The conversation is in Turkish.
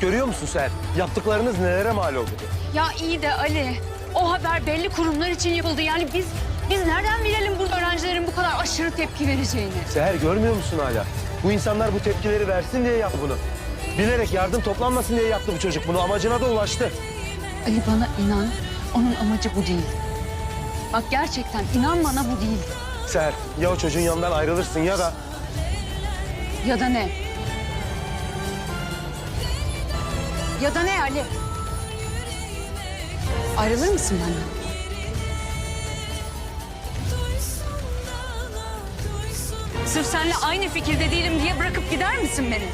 Görüyor musun Seher? Yaptıklarınız nelere mal oldu? Ya iyi de Ali, o haber belli kurumlar için yapıldı. Yani biz biz nereden bilelim burada öğrencilerin bu kadar aşırı tepki vereceğini? Seher görmüyor musun hala? Bu insanlar bu tepkileri versin diye yaptı bunu. Bilerek yardım toplanmasın diye yaptı bu çocuk bunu. Amacına da ulaştı. Ali bana inan, onun amacı bu değil. Bak gerçekten inan bana bu değil. Seher ya o çocuğun yanından ayrılırsın ya da... Ya da ne? Ya da ne Ali? Ayrılır mısın benden? Sırf seninle aynı fikirde değilim diye bırakıp gider misin beni?